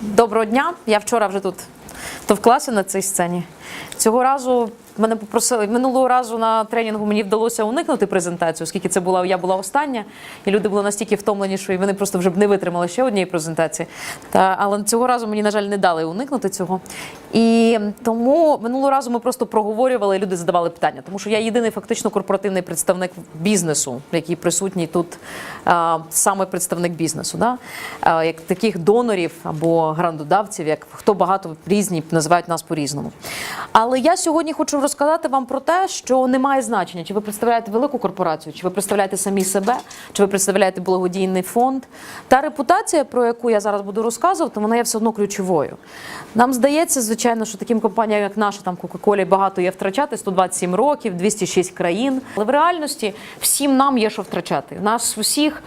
Доброго дня. Я вчора вже тут товклася на цій сцені. Цього разу мене попросили минулого разу на тренінгу мені вдалося уникнути презентацію, оскільки це була я була остання, і люди були настільки втомлені, що вони просто вже б не витримали ще однієї презентації. Та але цього разу мені, на жаль, не дали уникнути цього. І тому минулого разу ми просто проговорювали, і люди задавали питання, тому що я єдиний фактично корпоративний представник бізнесу, який присутній тут а, саме представник бізнесу, да? а, як таких донорів або грандодавців, як хто багато різні називають нас по-різному. Але я сьогодні хочу розказати вам про те, що не має значення, чи ви представляєте велику корпорацію, чи ви представляєте самі себе, чи ви представляєте благодійний фонд. Та репутація, про яку я зараз буду розказувати, вона є все одно ключовою. Нам здається, звичайно, що таким компаніям, як наша, там Coca-Cola, багато є втрачати 127 років, 206 країн. Але в реальності всім нам є що втрачати. Нас усіх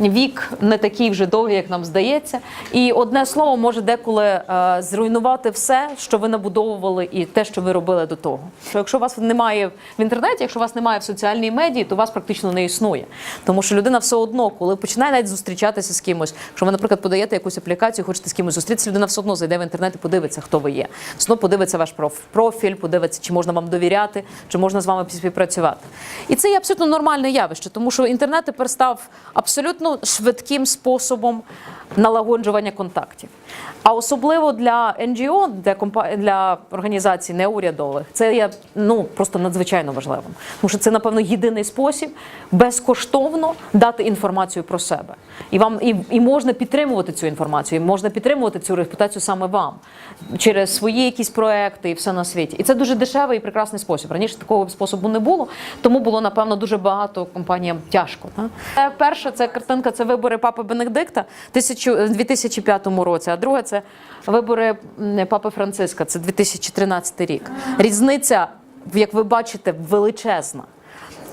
вік не такий вже довгий, як нам здається. І одне слово може деколи е, зруйнувати все, що ви набудовували, і те, що ви робили до того. Що якщо вас немає в інтернеті, якщо вас немає в соціальній медії, то вас практично не існує. Тому що людина все одно, коли починає навіть зустрічатися з кимось, якщо ви, наприклад, подаєте якусь аплікацію, хочете з кимось зустрітися, людина все одно зайде в інтернет і подивиться, хто ви є. Одно подивиться ваш проф- профіль, подивиться, чи можна вам довіряти, чи можна з вами співпрацювати. І це є абсолютно нормальне явище, тому що інтернет тепер став абсолютно швидким способом налагоджування контактів. А особливо для НГО, для компа- для організацій неурядових, це є ну просто надзвичайно важливим. Тому що це, напевно, єдиний спосіб безкоштовно дати інформацію про себе. І вам і, і можна підтримувати цю інформацію, і можна підтримувати цю репутацію саме вам через свої якісь проекти і все на світі. І це дуже дешевий і прекрасний спосіб. Раніше такого способу не було, тому було напевно дуже багато компаніям тяжко. Та? Е, Перша це це вибори папи Бенедикта в 2005 році. А друга це вибори папи Франциска. Це 2013 рік. Різниця, як ви бачите, величезна.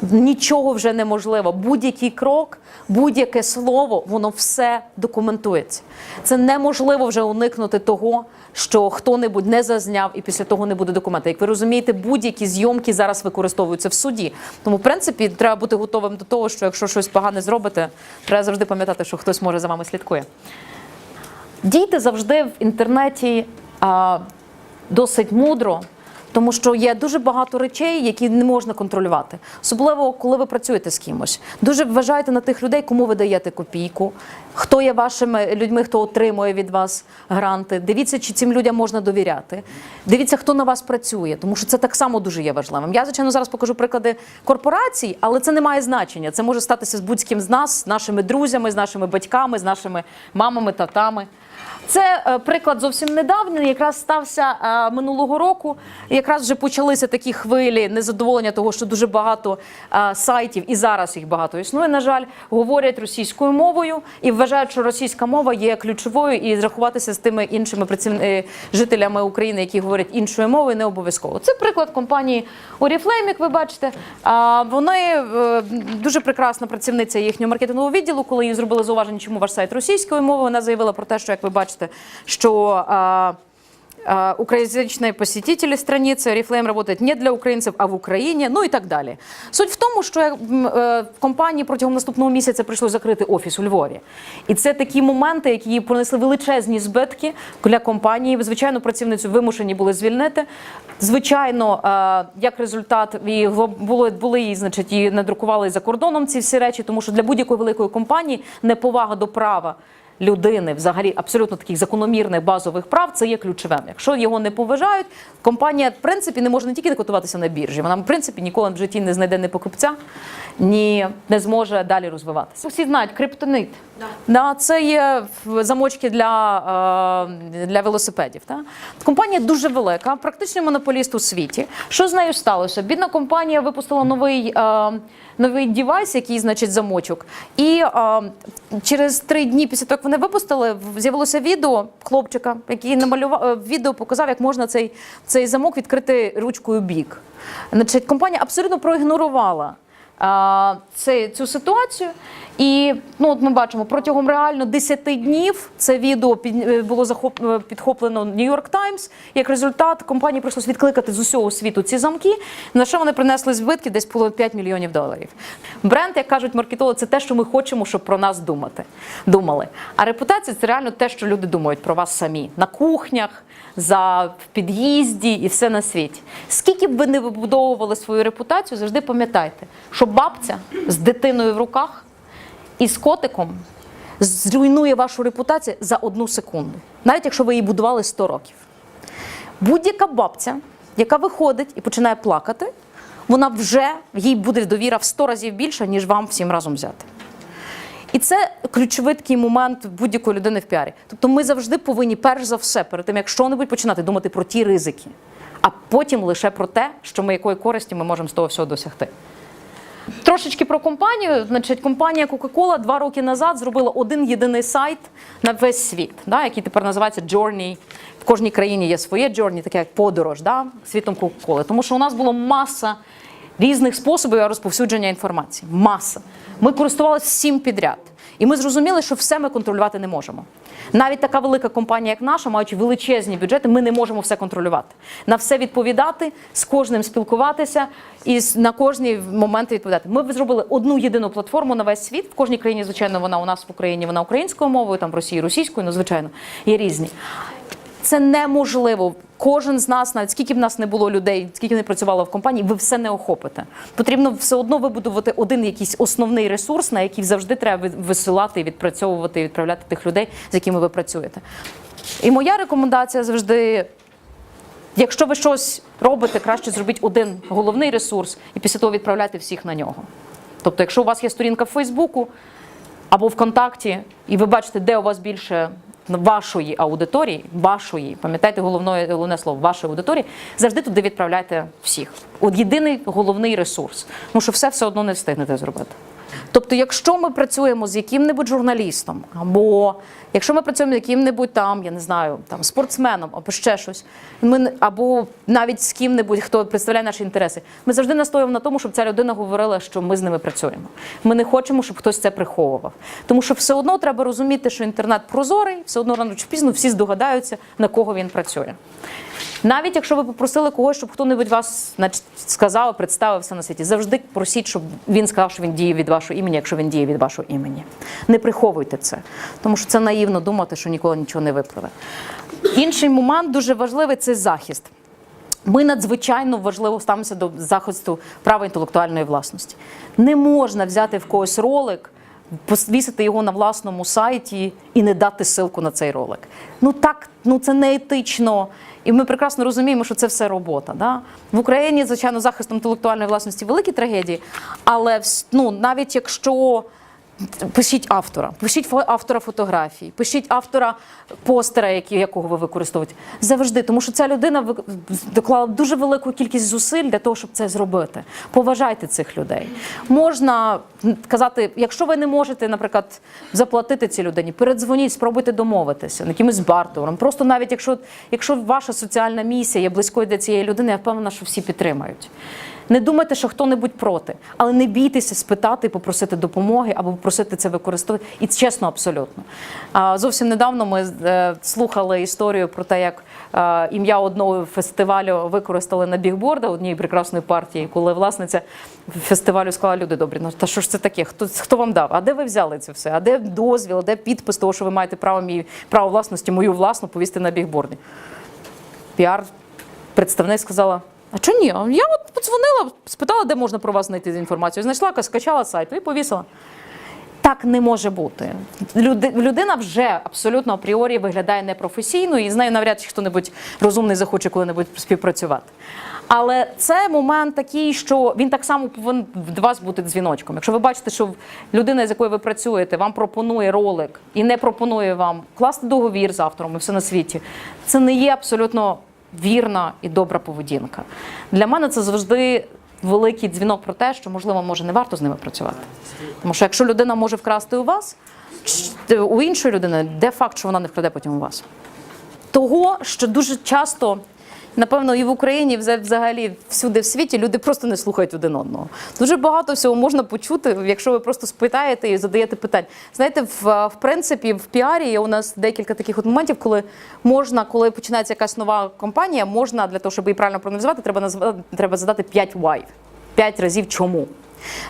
Нічого вже неможливо. Будь-який крок, будь-яке слово, воно все документується. Це неможливо вже уникнути того, що хто-небудь не зазняв і після того не буде документа. Як ви розумієте, будь-які зйомки зараз використовуються в суді. Тому, в принципі, треба бути готовим до того, що якщо щось погане зробите, треба завжди пам'ятати, що хтось може за вами слідкує. Дійте завжди в інтернеті а, досить мудро, тому що є дуже багато речей, які не можна контролювати. Особливо, коли ви працюєте з кимось. Дуже вважайте на тих людей, кому ви даєте копійку, хто є вашими людьми, хто отримує від вас гранти. Дивіться, чи цим людям можна довіряти. Дивіться, хто на вас працює, тому що це так само дуже є важливим. Я, звичайно, зараз покажу приклади корпорацій, але це не має значення. Це може статися з будь-ким з нас, з нашими друзями, з нашими батьками, з нашими мамами, татами. Це е, приклад зовсім недавній, якраз стався е, минулого року. Якраз вже почалися такі хвилі незадоволення того, що дуже багато е, сайтів, і зараз їх багато існує. На жаль, говорять російською мовою і вважають, що російська мова є ключовою, і зрахуватися з тими іншими жителями України, які говорять іншою мовою, не обов'язково. Це приклад компанії Oriflame, як ви бачите. Вони дуже прекрасна працівниця їхнього маркетингового відділу. Коли їй зробили зауваження, чому ваш сайт російською мовою, вона заявила про те, що як ви бачите, що а, а, украинские посетители страницы Oriflame работает не для українців, а в Україні, ну і так далі. Суть в тому, що м, е, в компанії протягом наступного місяця прийшло закрити офіс у Львові. І це такі моменти, які їй понесли величезні збитки для компанії. Звичайно, працівницю вимушені були звільнити. Звичайно, е, як результат, і було були її, значить, і надрукували за кордоном ці всі речі, тому що для будь-якої великої компанії неповага до права людини, взагалі абсолютно таких закономірних базових прав, це є ключовим. Якщо його не поважають, компанія в принципі не може не тільки не котуватися на біржі, вона в принципі ніколи в житті не знайде ні покупця, ні не зможе далі розвиватися. Всі знають криптонит. Да. це є замочки для, е, для велосипедів. Та? Компанія дуже велика, практично монополіст у світі. Що з нею сталося? Бідна компанія випустила новий. е, Новий девайс, який значить замочок, і е, через три дні після того, вони випустили, з'явилося відео хлопчика, який намалював е, відео, показав, як можна цей, цей замок відкрити ручкою бік. Значить, компанія абсолютно проігнорувала це, цю ситуацію. І ну, от ми бачимо, протягом реально 10 днів це відео е, було захоп, е, підхоплено York Times. Як результат, компанії прийшлось відкликати з усього світу ці замки, на що вони принесли збитки десь було 5 мільйонів доларів. Бренд, як кажуть маркетологи, це те, що ми хочемо, щоб про нас думати. думали. А репутація це реально те, що люди думають про вас самі на кухнях, за під'їзді і все на світі. Скільки б ви не вибудовували свою репутацію, завжди пам'ятайте, що бабця з дитиною в руках і з котиком зруйнує вашу репутацію за одну секунду, навіть якщо ви її будували 100 років. Будь-яка бабця, яка виходить і починає плакати, вона вже їй буде довіра в 100 разів більше, ніж вам всім разом взяти. І це ключовий такий момент будь-якої людини в піарі. Тобто ми завжди повинні, перш за все, перед тим як що-небудь починати, думати про ті ризики, а потім лише про те, що ми якої користі ми можемо з того всього досягти. Трошечки про компанію. Значить, компанія Coca-Cola два роки назад зробила один єдиний сайт на весь світ, да, який тепер називається Journey. В кожній країні є своє Journey, таке як подорож да, світом Coca-Cola. Тому що у нас було маса різних способів розповсюдження інформації. Маса. Ми користувалися всім підряд. І ми зрозуміли, що все ми контролювати не можемо. Навіть така велика компанія, як наша, маючи величезні бюджети, ми не можемо все контролювати. На все відповідати, з кожним спілкуватися і на кожні моменти відповідати. Ми зробили одну єдину платформу на весь світ. В кожній країні, звичайно, вона у нас в Україні вона українською мовою, там в Росії російською, ну звичайно, є різні. Це неможливо. Кожен з нас, навіть скільки б нас не було людей, скільки не працювало в компанії, ви все не охопите. Потрібно все одно вибудувати один якийсь основний ресурс, на який завжди треба висилати, відпрацьовувати відправляти тих людей, з якими ви працюєте. І моя рекомендація завжди. Якщо ви щось робите, краще зробіть один головний ресурс і після того відправляйте всіх на нього. Тобто, якщо у вас є сторінка в Фейсбуку або ВКонтакті, і ви бачите, де у вас більше вашої аудиторії, вашої, пам'ятайте головне, головне слово, вашої аудиторії, завжди туди відправляйте всіх. От єдиний головний ресурс. Тому що все все одно не встигнете зробити. Тобто, якщо ми працюємо з яким-небудь журналістом, або якщо ми працюємо з яким-небудь там, я не знаю, там спортсменом, або ще щось, ми або навіть з ким-небудь, хто представляє наші інтереси, ми завжди настоюємо на тому, щоб ця людина говорила, що ми з ними працюємо. Ми не хочемо, щоб хтось це приховував. Тому що все одно треба розуміти, що інтернет прозорий, все одно рано чи пізно всі здогадаються, на кого він працює. Навіть якщо ви попросили когось, щоб хто-небудь вас значить, сказав, представився на світі, завжди просіть, щоб він сказав, що він діє від вашого імені, якщо він діє від вашого імені. Не приховуйте це, тому що це наївно думати, що ніколи нічого не випливе. Інший момент дуже важливий це захист. Ми надзвичайно важливо ставимося до захисту права інтелектуальної власності. Не можна взяти в когось ролик, повісити його на власному сайті і не дати ссылку на цей ролик. Ну так, ну це не етично. І ми прекрасно розуміємо, що це все робота. Да? В Україні, звичайно, захист інтелектуальної власності великі трагедії, але ну, навіть якщо Пишіть автора, пишіть автора фотографій, пишіть автора постера, якого ви використовуєте. Завжди, тому що ця людина доклала дуже велику кількість зусиль для того, щоб це зробити. Поважайте цих людей. Можна казати, якщо ви не можете, наприклад, заплатити цій людині, передзвоніть, спробуйте домовитися якимось бартером. Просто навіть якщо, якщо ваша соціальна місія є близькою для цієї людини, я впевнена, що всі підтримають. Не думайте, що хто-небудь проти, але не бійтеся спитати, попросити допомоги або попросити це використовувати. І чесно, абсолютно. А, зовсім недавно ми е, слухали історію про те, як ім'я одного фестивалю використали на бігборда однієї прекрасної партії, коли власниця фестивалю сказала, люди добрі, ну та що ж це таке? Хто, хто вам дав? А де ви взяли це все? А де дозвіл, де підпис того, що ви маєте право мій право власності, мою власну повісти на бігборді? Піар представник сказала: а чого ні? Я от подзвонила, спитала, де можна про вас знайти інформацію. Знайшла, скачала сайт і повісила. Так не може бути. Люди, людина вже абсолютно апріорі виглядає непрофесійно, і з нею навряд чи хто-небудь розумний захоче коли-небудь співпрацювати. Але це момент такий, що він так само повинен до вас бути дзвіночком. Якщо ви бачите, що людина, з якою ви працюєте, вам пропонує ролик і не пропонує вам класти договір з автором і все на світі, це не є абсолютно вірна і добра поведінка. Для мене це завжди великий дзвінок про те, що можливо може не варто з ними працювати. Тому що якщо людина може вкрасти у вас, у іншої людини, де факт, що вона не вкраде потім у вас? Того, що дуже часто Напевно, і в Україні, взагалі всюди в світі люди просто не слухають один одного. Дуже багато всього можна почути, якщо ви просто спитаєте і задаєте питань. Знаєте, в, в принципі, в піарі є у нас декілька таких от моментів, коли можна, коли починається якась нова компанія, можна для того, щоб її правильно проаналізувати, треба назвати, треба задати 5 why. 5 разів чому.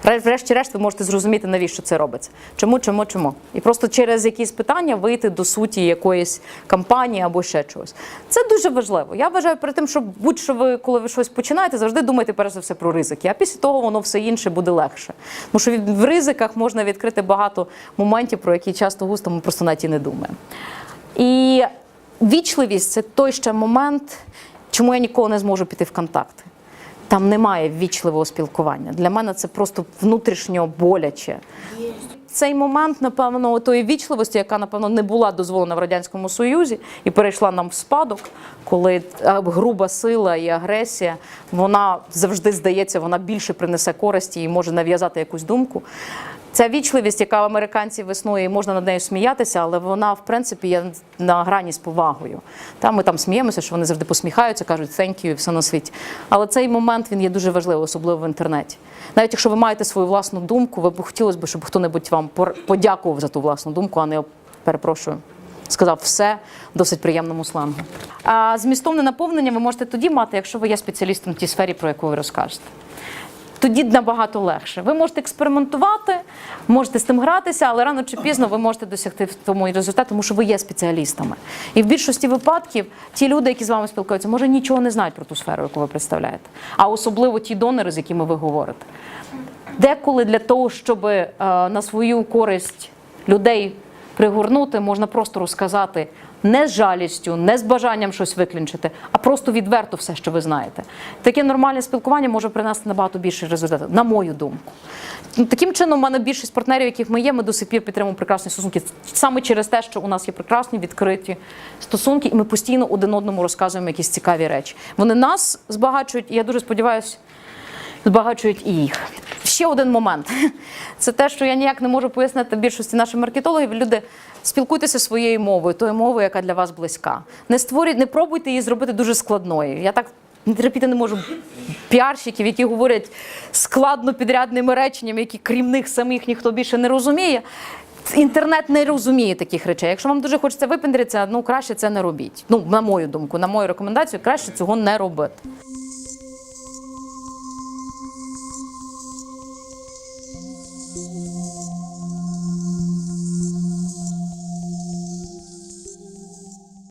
Ре- Врешті-решт, ви можете зрозуміти, навіщо це робиться. Чому, чому, чому. І просто через якісь питання вийти до суті якоїсь кампанії або ще чогось. Це дуже важливо. Я вважаю перед тим, щоб будь-що ви, коли ви щось починаєте, завжди думайте перш за все про ризики. А після того воно все інше буде легше. Тому що в ризиках можна відкрити багато моментів, про які часто густо ми просто навіть і не думаємо. І вічливість це той ще момент, чому я ніколи не зможу піти в контакти. Там немає ввічливого спілкування. Для мене це просто внутрішньо боляче. Цей момент, напевно, тої вічливості, яка, напевно, не була дозволена в Радянському Союзі і перейшла нам в спадок, коли е, груба сила і агресія, вона завжди здається, вона більше принесе користі і може нав'язати якусь думку. Ця вічливість, яка в американців існує, можна над нею сміятися, але вона, в принципі, є на грані з повагою. Там ми там сміємося, що вони завжди посміхаються, кажуть «thank you» і все на світі. Але цей момент він є дуже важливий, особливо в інтернеті. Навіть якщо ви маєте свою власну думку, ви б хотілося б, щоб хто-небудь вам подякував за ту власну думку, а не перепрошую. Сказав все досить приємному сленгу. А змістовне наповнення ви можете тоді мати, якщо ви є спеціалістом в тій сфері, про яку ви розкажете тоді набагато легше. Ви можете експериментувати, можете з тим гратися, але рано чи пізно ви можете досягти в тому результату, тому що ви є спеціалістами. І в більшості випадків ті люди, які з вами спілкуються, може нічого не знають про ту сферу, яку ви представляєте, а особливо ті донори, з якими ви говорите. Деколи для того, щоб е, на свою користь людей пригорнути, можна просто розказати не з жалістю, не з бажанням щось виклінчити, а просто відверто все, що ви знаєте. Таке нормальне спілкування може принести набагато більший результат, на мою думку. Ну, Таким чином, у мене більшість партнерів, яких ми є, ми до сих пір підтримуємо прекрасні стосунки. Саме через те, що у нас є прекрасні відкриті стосунки, і ми постійно один одному розказуємо якісь цікаві речі. Вони нас збагачують, і я дуже сподіваюся, збагачують і їх. Ще один момент. Це те, що я ніяк не можу пояснити більшості наших маркетологів. Люди спілкуйтеся своєю мовою, тою мовою, яка для вас близька. Не створюйте, не пробуйте її зробити дуже складною. Я так не терпіти не можу піарщиків, які говорять складно підрядними реченнями, які крім них самих ніхто більше не розуміє. Інтернет не розуміє таких речей. Якщо вам дуже хочеться випендритися, ну краще це не робіть. Ну, на мою думку, на мою рекомендацію, краще цього не робити.